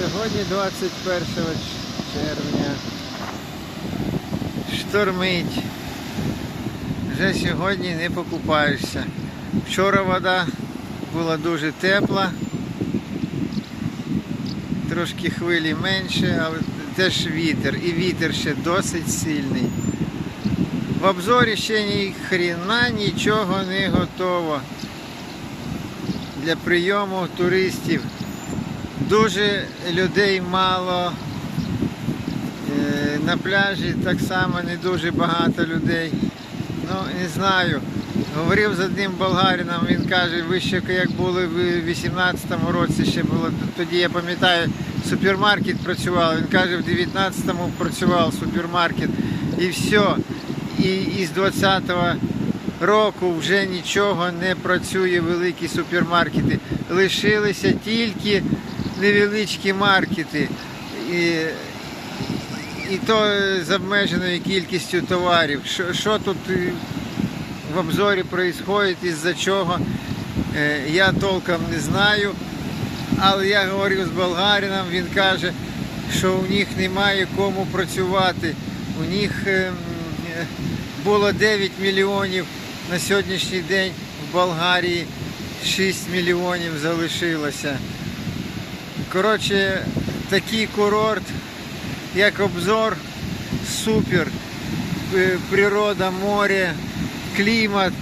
Сьогодні 21 червня. Штормить. Вже сьогодні не покупаєшся. Вчора вода була дуже тепла. Трошки хвилі менше, але теж вітер. І вітер ще досить сильний. В обзорі ще ні хрена нічого не готово для прийому туристів. Дуже людей мало. Е, На пляжі так само не дуже багато людей. Ну, не знаю. Говорив з одним болгарином, він каже, ви ще як були в 18-му році, ще було, тоді я пам'ятаю, супермаркет працював. Він каже, в 19-му працював супермаркет. І все. І із 20-го року вже нічого не працює великі супермаркети. Лишилися тільки невеличкі маркети. І, і то з обмеженою кількістю товарів. Що, що тут в обзорі відбувається, із-за чого, е, я толком не знаю. Але я говорив з болгарином, він каже, що у них немає кому працювати. У них е, було 9 мільйонів на сьогоднішній день в Болгарії 6 мільйонів залишилося. Коротше, такий курорт, як обзор, супер. Е, Природа, море, клімат,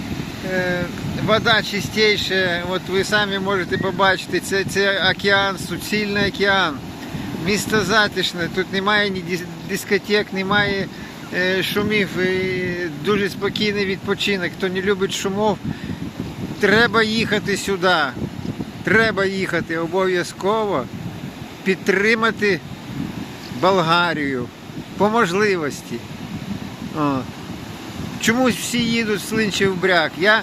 е, вода чистіша. От ви самі можете побачити, це, це океан, суцільний океан. Місто затишне, тут немає ні дискотек, немає е, шумів, і дуже спокійний відпочинок. Хто не любить шумов, треба їхати сюди. Треба їхати обов'язково підтримати Болгарію по можливості. Чомусь всі їдуть в Слинчів бряк. Я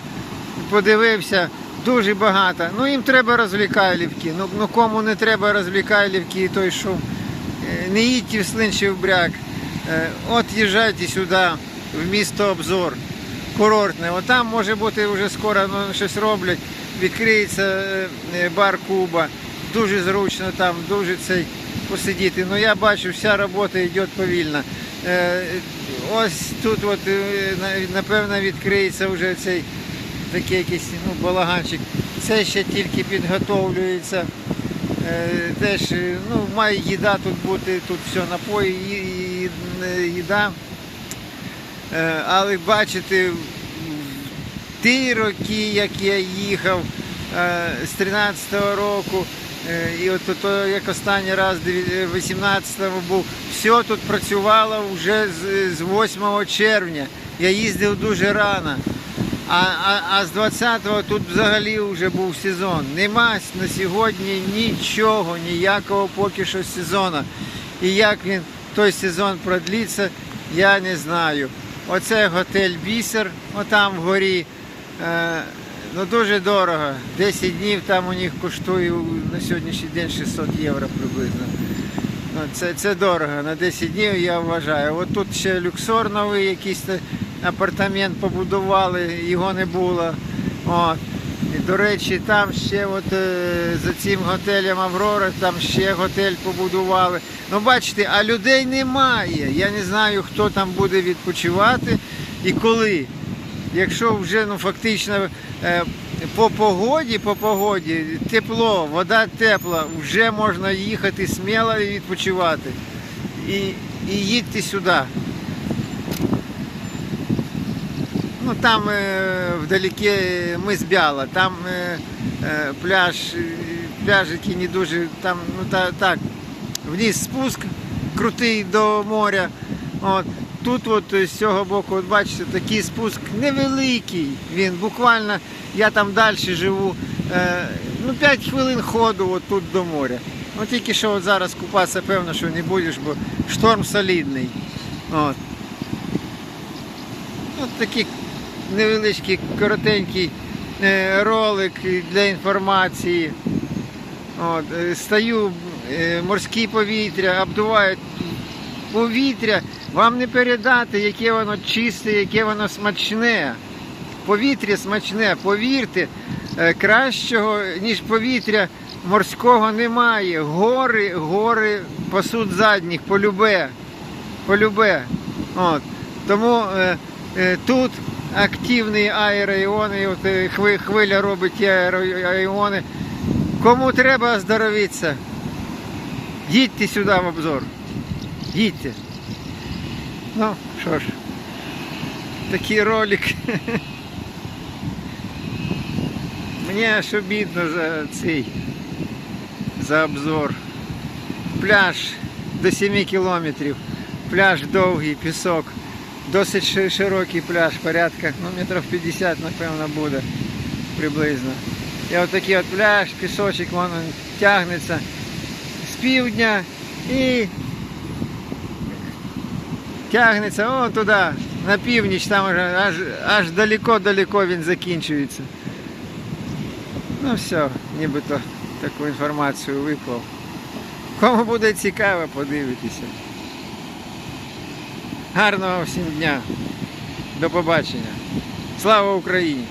подивився дуже багато. Ну їм треба розвлікайлівки. Ну, ну кому не треба розвлікайлівки і той шум. Е, Не їдьте в Слинчів бряк. Е, От їжджайте сюди, в місто Обзор. Курортне. От там може бути вже скоро ну, щось роблять. Відкриється е, бар Куба. Дуже зручно там, дуже цей посидіти. Ну я бачу, вся робота йде повільно. Е, Ось тут от, е, напевно відкриється вже цей такий якийсь ну, балаганчик. Це ще тільки підготовлюється. Е, Теж ну, має їда тут бути, тут все напої, і- їда. Але бачите, ті роки, як я їхав з 13-го року, і от то, як останній раз 18-го був, все тут працювало вже з, з 8 червня. Я їздив дуже рано. А, а, а з 20-го тут взагалі вже був сезон. Нема на сьогодні нічого, ніякого поки що сезону. І як він той сезон продлиться, я не знаю. Оце готель Бісер, отам вгорі. Е, ну дуже дорого. 10 днів там у них коштує на сьогоднішній день 600 євро приблизно. Ну, Це, це дорого. На 10 днів я вважаю. От тут ще люксор новий, якийсь апартамент побудували, його не було. От. І, до речі, там ще от, е, за цим готелем Аврора, там ще готель побудували. Ну бачите, а людей немає. Я не знаю, хто там буде відпочивати і коли. Якщо вже ну, фактично е, по погоді, по погоді, тепло, вода тепла, вже можна їхати сміло і відпочивати. І, і їдьте сюди. Ну там е, вдалеке ми з Бяла, там е, пляж, пляжики не дуже, там ну та, так, вниз спуск крутий до моря. От. Тут от з цього боку, от бачите, такий спуск невеликий. Він буквально, я там далі живу, е, ну 5 хвилин ходу от тут до моря. Ну тільки що от зараз купатися, певно, що не будеш, бо шторм солідний. От. От такий невеличкий, коротенький е, ролик для інформації. От, е, стаю, е, морські повітря, обдувають повітря. Вам не передати, яке воно чисте, яке воно смачне. Повітря смачне, повірте, е, кращого, ніж повітря морського немає. Гори, гори пасуть задніх, полюбе. Полюбе. От. Тому е, е, тут активні аероіони, от, е, хви- хвиля робить ті аероіони. Кому треба оздоровитися, їдьте сюди в обзор. Їдьте. Ну, що ж, такий ролик. Мені аж обідно за цей за обзор. Пляж до 7 кілометрів. Пляж довгий, пісок. Досить широкий пляж, порядка, ну, метрів 50, напевно, буде приблизно. І от такий от пляж, пісочок, вон він тягнеться з півдня і тягнеться о туди, на північ, там аж, аж далеко-далеко він закінчується. Ну все, нібито таку інформацію виклав. Кому буде цікаво, подивитися. Гарного всім дня. До побачення. Слава Україні!